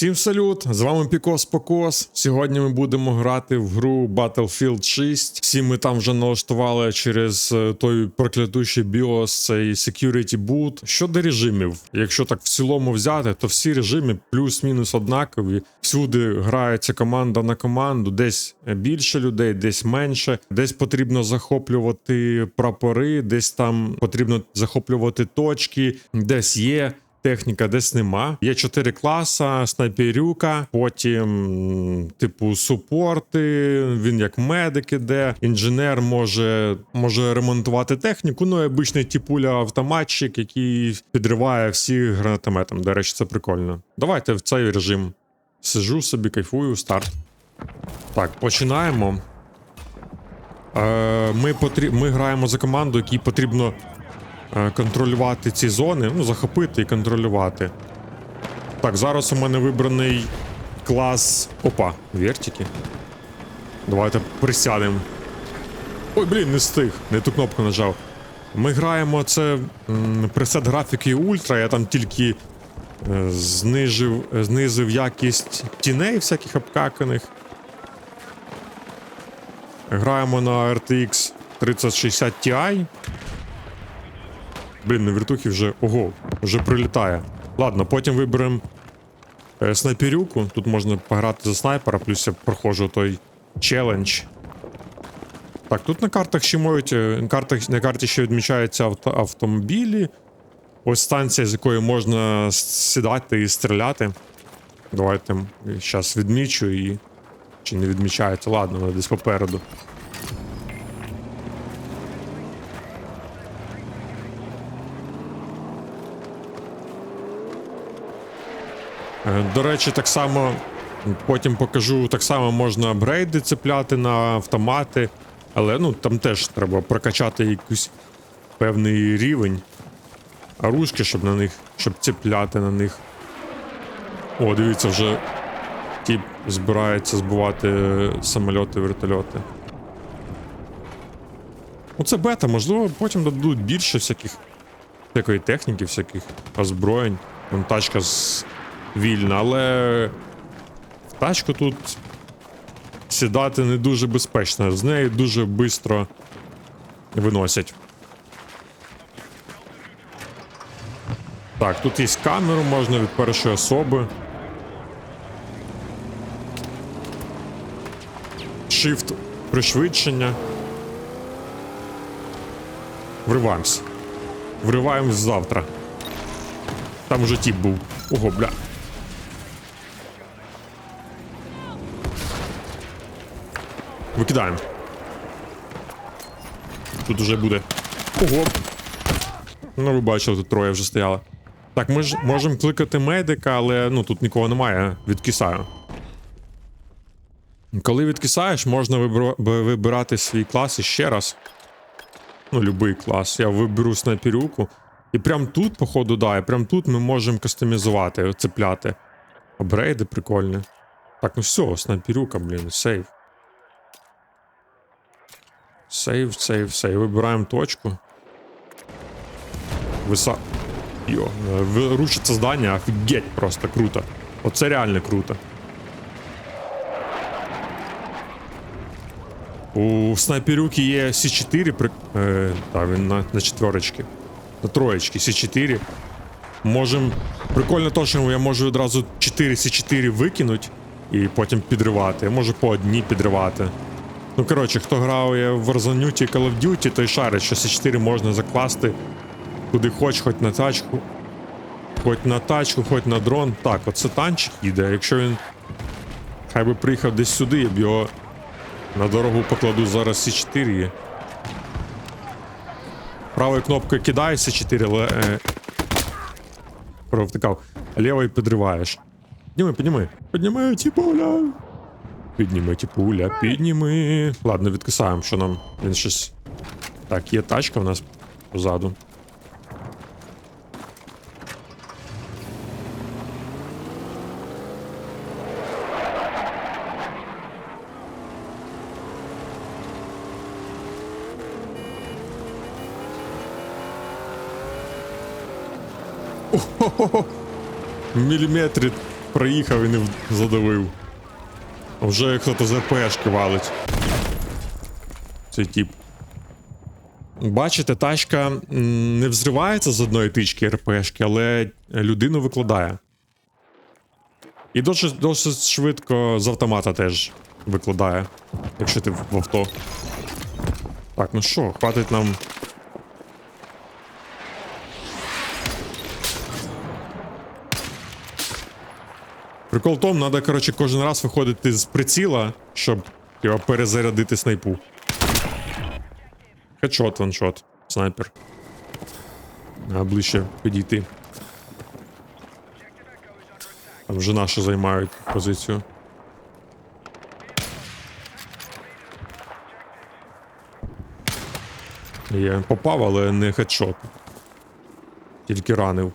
Всім салют! З вами Пікос Покос. Сьогодні ми будемо грати в гру Battlefield 6. Всі ми там вже налаштували через е, той проклятущий BIOS, цей Security Boot. Щодо режимів, якщо так в цілому взяти, то всі режими плюс-мінус однакові. Всюди грається команда на команду, десь більше людей, десь менше, десь потрібно захоплювати прапори, десь там потрібно захоплювати точки, десь є. Техніка десь нема. Є чотири класа, снайперюка, потім, типу, супорти. Він як медик іде. Інженер може, може ремонтувати техніку. Ну і обичний типуля автоматчик, який підриває всіх гранатометом. До речі, це прикольно. Давайте в цей режим. Сижу собі, кайфую, старт. Так, починаємо. Е, ми, потрі... ми граємо за команду, якій потрібно контролювати ці зони, ну, захопити і контролювати. Так, зараз у мене вибраний клас. Опа, вертики. Давайте присядемо. Ой, блін, не встиг, не ту кнопку нажав. Ми граємо це м, пресет графіки Ультра, я там тільки е, знижив, е, знизив якість тіней всяких обкаканих. Граємо на RTX 3060 Ti. Блін, на вертухі вже. Ого, вже прилітає. Ладно, потім виберемо е, снайперюку. Тут можна пограти за снайпера, плюс я проходжу той челендж. Так, тут на картах ще можуть. е, на карті ще відмічаються авто, автомобілі. Ось станція, з якої можна сідати і стріляти. Давайте зараз відмічу і. Чи не відмічається? Ладно, вона десь попереду. До речі, так само потім покажу, так само можна апгрейди цепляти на автомати, але ну там теж треба прокачати якийсь певний рівень. Оружки, щоб на них, щоб цепляти на них. О, дивіться, вже тип збирається збивати е, самольоти, вертольоти. Оце бета, можливо, потім дадуть більше всяких всякої техніки, всяких озброєнь. Вон тачка з вільна, але в тачку тут сідати не дуже безпечно. З неї дуже швидко виносять. Так, тут є камеру, можна від першої особи. Shift пришвидшення. Вриваємось. Вриваємось завтра. Там уже тіп був. Ого, бля. Викидаємо. Тут уже буде. Ого. Ну, ви бачили, тут троє вже стояло. Так, ми ж можемо кликати медика, але ну тут нікого немає. Відкисаю. Коли відкисаєш, можна вибирати свій клас іще раз. Ну, любий клас. Я виберу снайперюку. І прям тут, походу, да, і прям тут ми можемо кастомізувати, цепляти. Апгрейди прикольні. Так, ну все, снайперюка, блін, сейв. Сейв, сейв, сейв. Вибираємо точку. Виса. Йо, рушиться здання, офігеть, просто круто. Оце реально круто. У снайперюки є С4, при... е, та, він на, на четверочки. На троєчки С4. Можем. Прикольно то, що я можу одразу 4 С4 викинути і потім підривати. Я можу по одній підривати. Ну, коротше, хто грає в Warzone Call of Duty, той шарить, що С4 можна закласти куди хоч, хоч на тачку. Хоч на тачку, хоч на дрон. Так, оце танчик їде. Якщо він. Хай би приїхав десь сюди, я б його на дорогу покладу зараз С4 є. Правою кнопкою кидаю С4, але. Е... Провтикав. Лівою підриваєш. Підніми, підніми. Підніми, тіпуля. Підніми, тіпуля, підніми. Ладно, відкисаємо, що нам. Він щось. Так, є тачка в нас позаду. Міліметри проїхав і не задавив. Вже хтось з РПшки валить. Цей тип. Бачите, тачка не взривається з одної тички РПшки, але людину викладає. І досить, досить швидко з автомата теж викладає, якщо ти в авто. Так, ну що, хватить нам. Прикол в тому, треба, коротше, кожен раз виходити з приціла, щоб його перезарядити снайпу. Хедшот, ваншот, снайпер. А ближче підійти. Там вже наші займають позицію. Я попав, але не хедшот. Тільки ранив.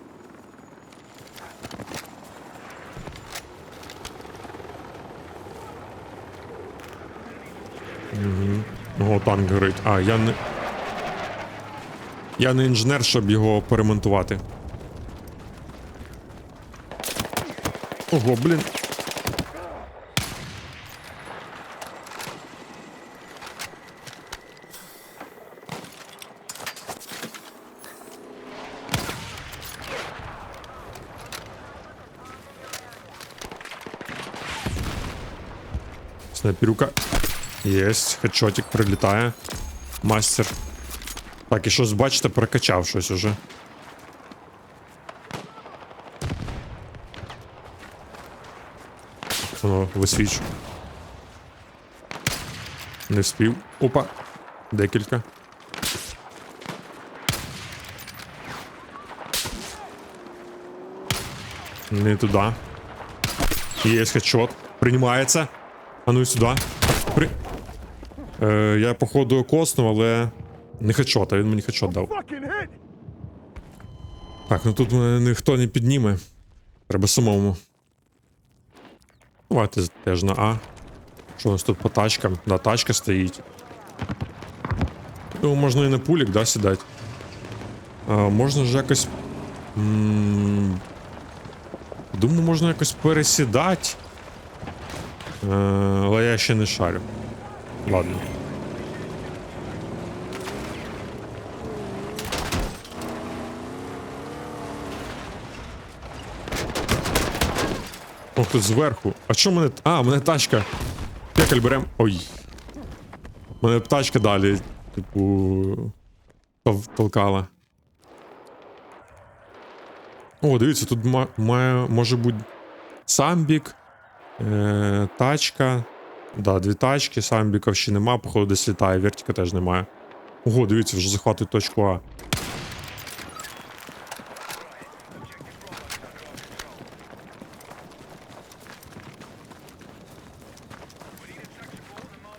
Угу. О, танк горить. А, я не. Я не інженер, щоб його поремонтувати. Ого, блін. Снайперюка. Єсть, хедшотик прилітає. Мастер. Так, і щось, бачите, прокачав щось уже. Воно висвіч. Не вспів. Опа. Декілька. Не туди. Є хедшот. Приймається. А ну і сюди. При... Е, я, походу, коснув, але не хедшот, а він мені хедшот дав. Так, ну тут мене ніхто не підніме. Треба самому. Давайте теж на А. Що у нас тут по тачкам? Да, тачка стоїть. Ну, можна і на пулік, да, сідати. А, можна ж якось. м, Думаю, можна якось пересідати. Е, але я ще не шарю. Ладно. Ох, тут зверху. А що мене. А, мене тачка. Пекаль берем. Ой. Мене тачка далі, типу. Толкала. О, дивіться, тут має, може бути самбік, е, тачка. Да, дві тачки, самбіків ще нема, походу десь літає, вертіка теж немає. Ого, дивіться, вже захватують точку А.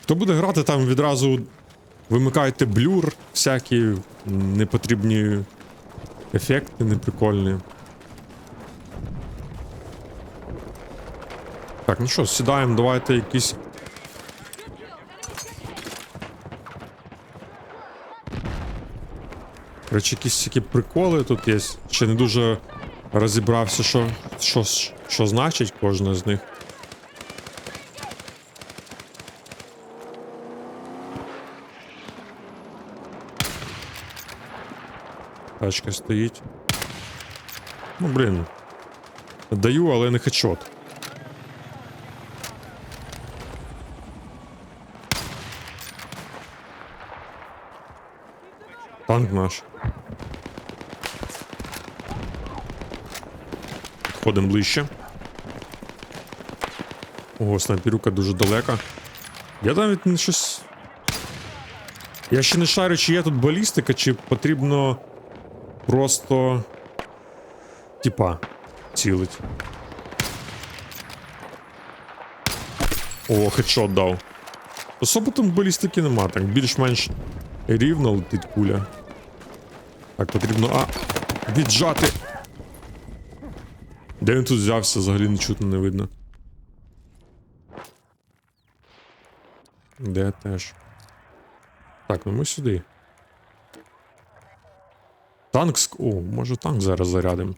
Хто буде грати, там відразу вимикайте блюр, всякі непотрібні ефекти неприкольні. Так, ну що, сідаємо, давайте якісь. Короче, якісь такі приколи тут є. Ще не дуже розібрався, що, що, що значить кожна з них. Тачка стоїть. Ну, блін. Даю, але не хедшот. Танк наш. Ходимо ближче. Ого, снайперюка дуже далека. Я навіть не щось. Я ще не шарю, чи є тут балістика, чи потрібно просто. Типа, цілить. О, хедшот дав. Особо там балістики нема, так більш-менш рівно летить куля. Так, потрібно. А! Віджати! Де він тут взявся, взагалі не чутно не видно. Де теж. Так, ну ми сюди. Танк ск... О, може танк зараз зарядим.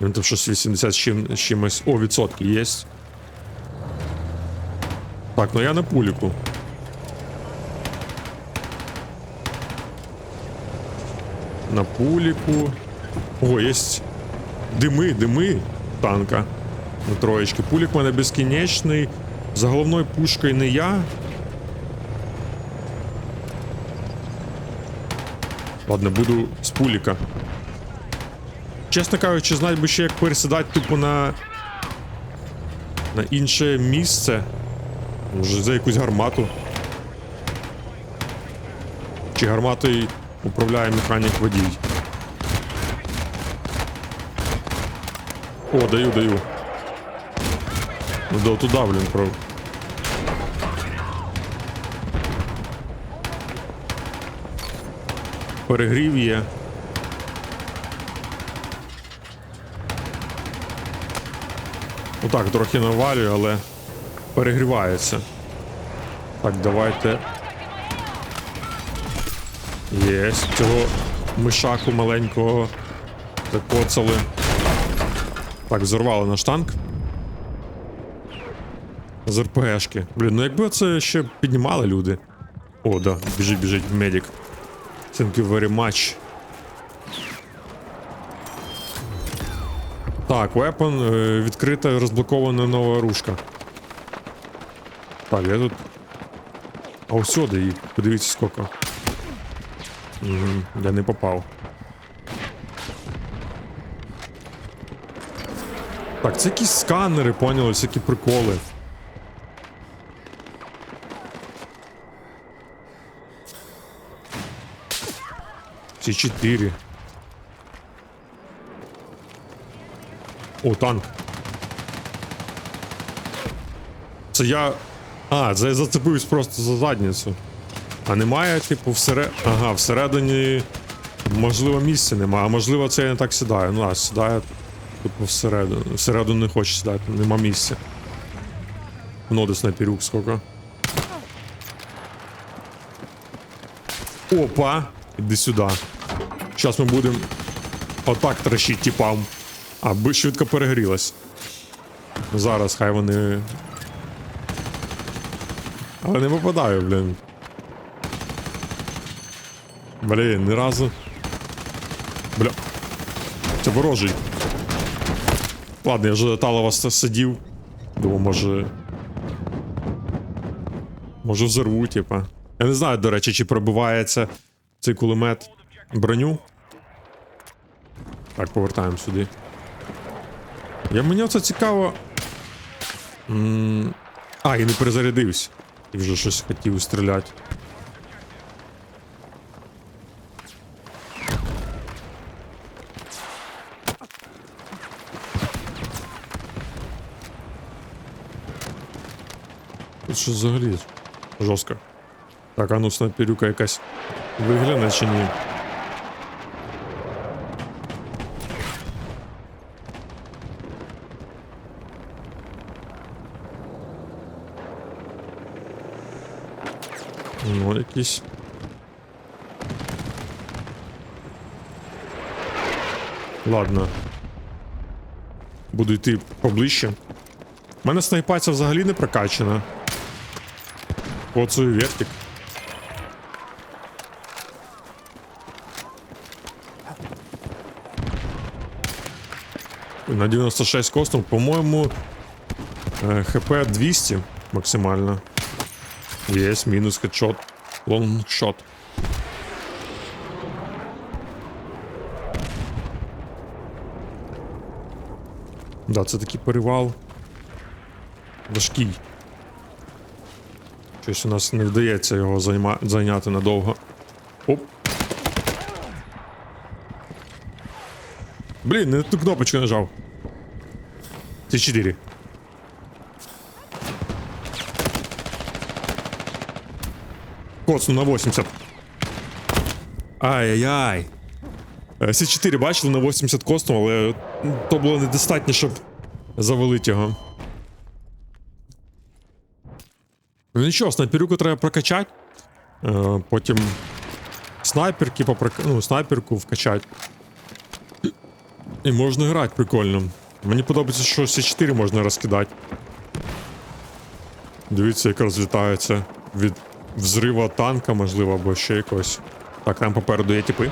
Він там щось 80 з чим, чимось. О, відсотки є. Так, ну я на пуліку. На пуліку. О, є дими, дими танка. На троєчки. Пулік у мене безкінечний. За головною пушкою не я. Ладно, буду з пуліка. Чесно кажучи, знать би ще як пересідати тупо на. на інше місце. Може за якусь гармату. Чи гарматою управляє механік водій. О, даю, даю. Ну да, туди, блін, про. Перегрів є. Ну так, трохи навалюю, але перегрівається. Так, давайте. Єсть. Цього мишаку маленького закоцали. Так, взорвали наш танк. З РПГшки. Блін, ну якби це ще піднімали люди. О, да, біжить, біжить медик. Thank you very much. Так, weapon, е, відкрита розблокована нова ружка. Так, я тут. А ось сюди її. Подивіться скільки. Я не попав. Так, це якісь сканери, поняли, всякі приколи. Ці чотири. О, танк. Це я. А, це зацепився просто за задницю. А немає, типу, всере... Ага, всередині. Можливо, місця немає, а можливо, це я не так сідаю. Ну, а сідає, типу, всередину. Всередину не хоче сідати, нема місця. Ну, десь на пірюк скільки. Опа! Іди сюди. Зараз ми будемо отак трощити типам. А, би швидко перегрілась. Зараз хай вони. Але не попадаю, блін. Блін, ні разу. Бля. Це ворожий. Ладно, я вже Талова сидів. Думаю, може. Може взорву, типа. Я не знаю, до речі, чи пробивається цей кулемет броню. Так, повертаємо сюди. Я мені оце цікаво. М, А, і не перезарядився. І вже щось хотів стріляти. Тут що взагалі жорстко. Так, а ну снайперюка якась вигляне чи ні? Ну, якісь. Ладно. Буду йти поближче. У мене снайпаця взагалі не прокачана. Коцую вертик. На 96 костом, по-моєму, е, хп 200 максимально. Есть, минус хедшот. Лонгшот. Да, це такий перевал. Важкий. Щось у нас не вдається його займа... зайняти надовго. Оп. Блін, не ту кнопочку нажав. Це 4. Коцну на 80. Ай-яй-яй. Е, С4 бачили на 80 костом, але то було недостатньо, щоб завалити його. Ну нічого, снайперюку треба прокачати. Е, Потім снайперки попрок... ну, снайперку вкачати. І можна грати прикольно. Мені подобається, що С4 можна розкидати. Дивіться, як розлітається від взрива танка, можливо, або ще якось. Так, там попереду є тіпи.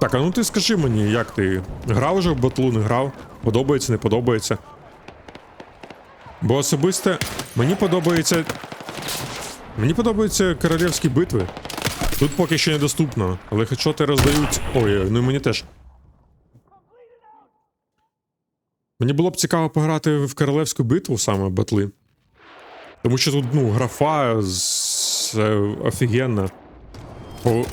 Так, а ну ти скажи мені, як ти грав уже в батлу, не грав? Подобається, не подобається. Бо особисто мені подобається. Мені подобаються королівські битви. Тут поки що недоступно, але хедшоти роздають. Ой, ну і мені теж. Мені було б цікаво пограти в королевську битву саме батли. Тому що тут, ну, графа з... е, офігенна. По...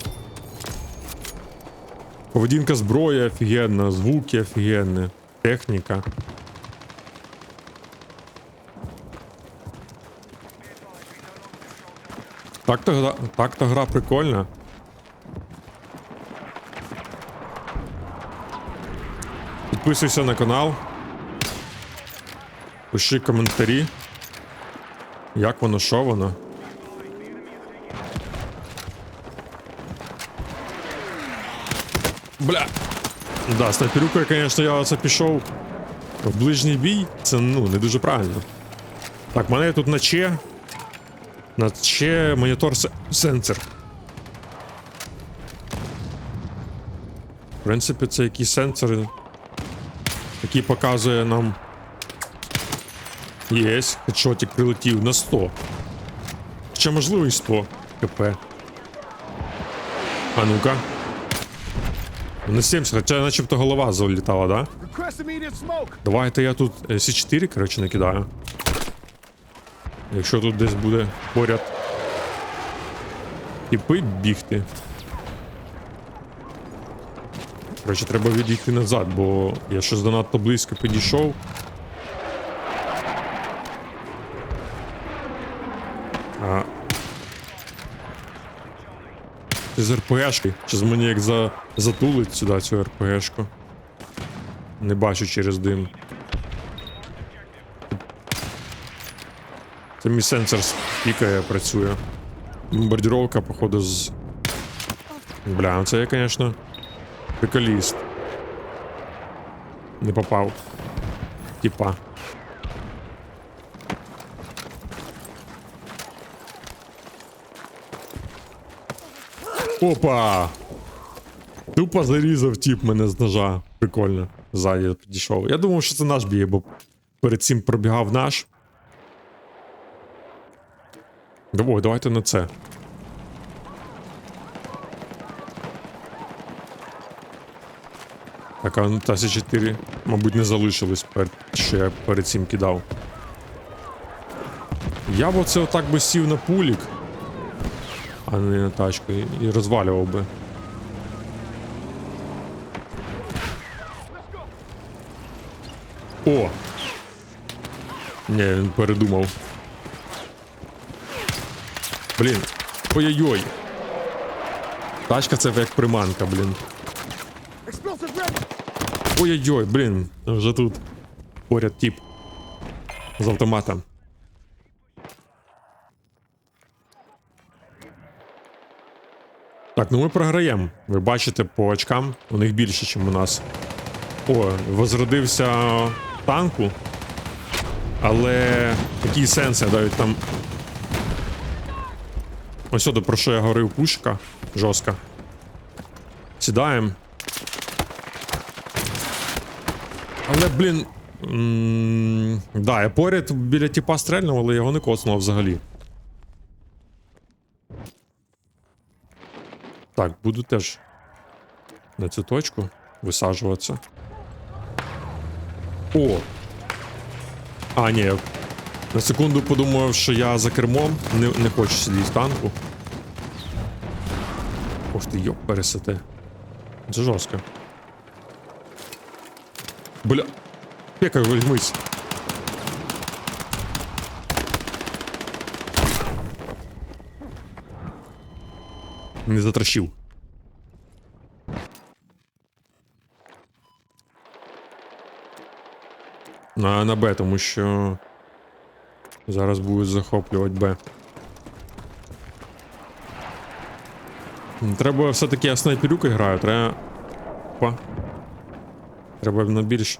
Поведінка зброї офігенна, звуки офігенні, техніка. Так-то гра, так-то гра прикольна. Підписуйся на канал. Пиши коментарі. Як воно, що воно? Бля. Да, снайперюкою, звісно, я оце пішов в ближній бій. Це ну не дуже правильно. Так, мене тут на На Че монітор сенсор. В принципі, це якісь сенсори, які показує нам. Єсть, хедшотик прилетів на 100. Ще можливо і 100 КП. А ну-ка. На 70, хоча начебто голова залітала, да? Давайте я тут е, С4, коротше, накидаю. Якщо тут десь буде поряд. Типи бігти. Коротше, треба відійти назад, бо я щось занадто близько підійшов. А... Це з РПГшки. Чи з мені як за... затулить сюди цю РПГшку? Не бачу через дим. Це мій сенсор пікає, працює. Бомбардировка, походу, з. Бля, ну це я, звісно, приколіст. Не попав. Типа. Опа! Тупо зарізав тип мене з ножа. Прикольно. Ззаді підійшов. Я думав, що це наш бій, бо перед цим пробігав наш. Давай, давайте на це. Так, а ну, та С4, мабуть, не залишилось, що я перед цим кидав. Я б оце отак би сів на пулік, а не на тачку, і, розвалював би. О! Ні, він передумав. Блін. Ой-ой-ой. Тачка це як приманка, блін. Ой-ой-ой, блін. Вже тут. Поряд тип. З автоматом. Так, ну ми програємо. Ви бачите по очкам, у них більше, ніж у нас. О, возродився танку. Але який сенс, я навіть там. Ось сюди, про що я говорив, пушка жорстка. Сідаємо. Але, блін. м, Да, я поряд біля тіпа стрельнув, але його не коцнуло взагалі. Так, буду теж на цю точку висаджуватися. О! А, ні, на секунду подумав, що я за кермом не, не хочу сидіти в танку. Ох ти, йоп, пересете. Це жорстко. Бля. Пека, візьмись. Не затращив. На, на Б, тому що зараз будуть захоплювати Б. Треба все-таки я снайперюкою граю, треба Опа. Треба на більш.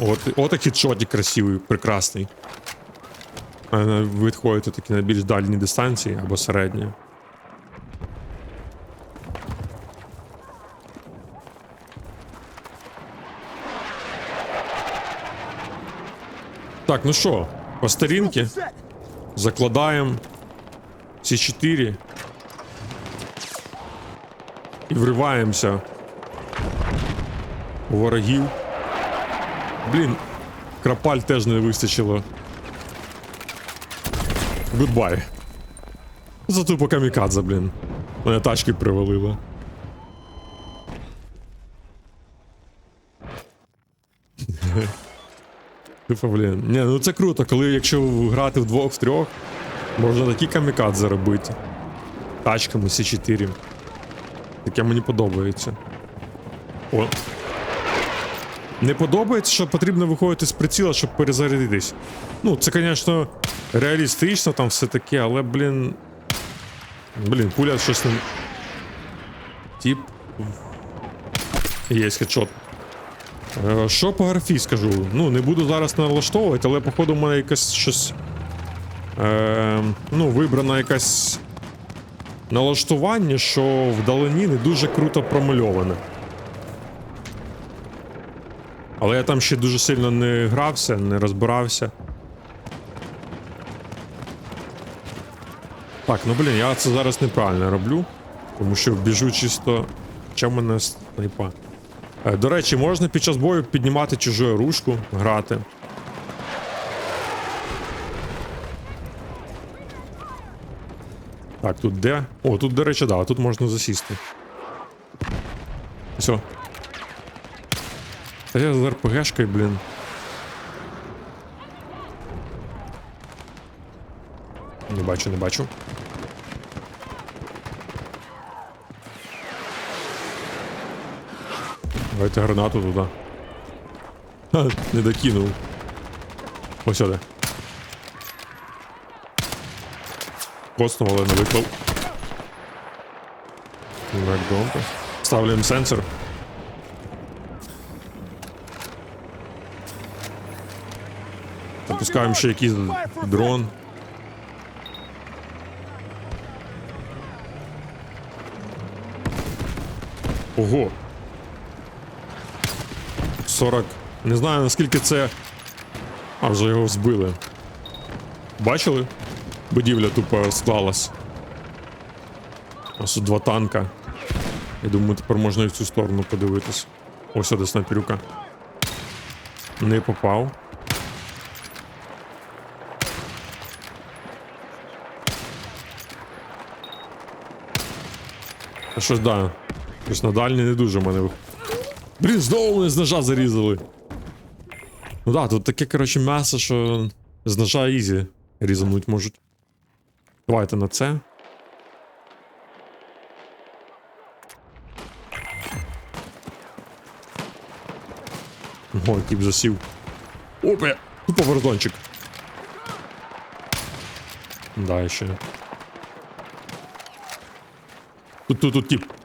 От, от такий красивий, прекрасний. А на- Відходити такі на більш дальні дистанції або середні. Так, ну що, по старінки Set. закладаємо ці чотири і вриваємося у ворогів. Блін, крапаль теж не вистачило. Гудбай. Зато по камікадзе, блін. Мене тачки привалило. Типа, блін. Ні, ну це круто, коли якщо грати вдвох, втрьох, можна такі камікадзе робити. Тачками С4. Таке мені подобається. О. Не подобається, що потрібно виходити з приціла, щоб перезарядитись. Ну, це, звісно, реалістично там все таке, але, блін. Блін, пуля щось не. Тип. Є хедшот. Е, Що по графі скажу? Ну, не буду зараз налаштовувати, але походу в мене якесь щось. Е, ну, вибрана якась налаштування, що вдалині не дуже круто промальоване. Але я там ще дуже сильно не грався, не розбирався. Так, ну блін, я це зараз неправильно роблю, тому що біжу чисто. Чим мене снайпа? Е, До речі, можна під час бою піднімати чужу рушку, грати. Так, тут де? О, тут, до речі, да, тут можна засісти. Все. Та я з РПГшкою, блін. Не бачу, не бачу. Давайте гранату туди. Ха, не докинув. Ось сюди. Коснув, але не виклав. Макдонка. Ставляємо сенсор. Запускаємо ще якийсь дрон. Ого. 40. Не знаю наскільки це. А, вже його збили. Бачили? Будівля тупо склалась. Ось два танка. Я думаю, тепер можна і в цю сторону подивитись. Ось сюди снайперюка. Не попав. А що ж, да. Щось на дальні не дуже в мене виходить. Блін, знову мене з ножа зарізали. Ну да, тут таке, коротше, м'ясо, що з ножа ізі різануть можуть. Давайте на це. Який б засів. Опе! Тупо вордончик. Да, ще. Тут, тут, тут, тип.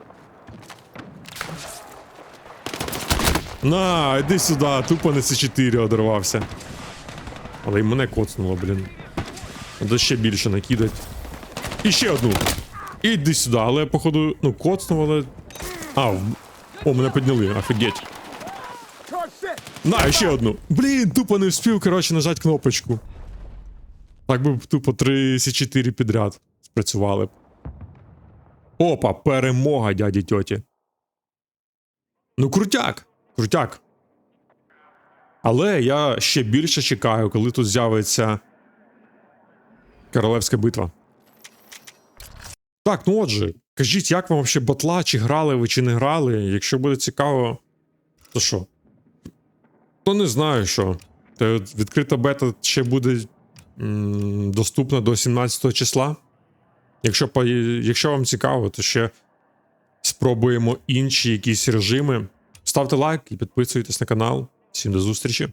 На, іди сюди, тупо на С4 одорвався. Але й мене коцнуло, блін. Треба ще більше накидать. І ще одну. Іди сюди, але походу, ну, коцнув, але. А, в- о, мене підняли, офігеть. На, ще одну. Блін, тупо не вспів, коротше, нажати кнопочку. Так би тупо 3 С4 підряд спрацювали б. Опа, перемога, дяді тьоті. Ну, крутяк. Крутяк. Але я ще більше чекаю, коли тут з'явиться Королевська битва. Так, ну отже, кажіть, як вам взагалі батла, чи грали ви, чи не грали? Якщо буде цікаво, то що? То не знаю що. Та відкрита бета ще буде м, доступна до 17 числа. Якщо, якщо вам цікаво, то ще спробуємо інші якісь режими. Ставте лайк і підписуйтесь на канал. Всім до зустрічі!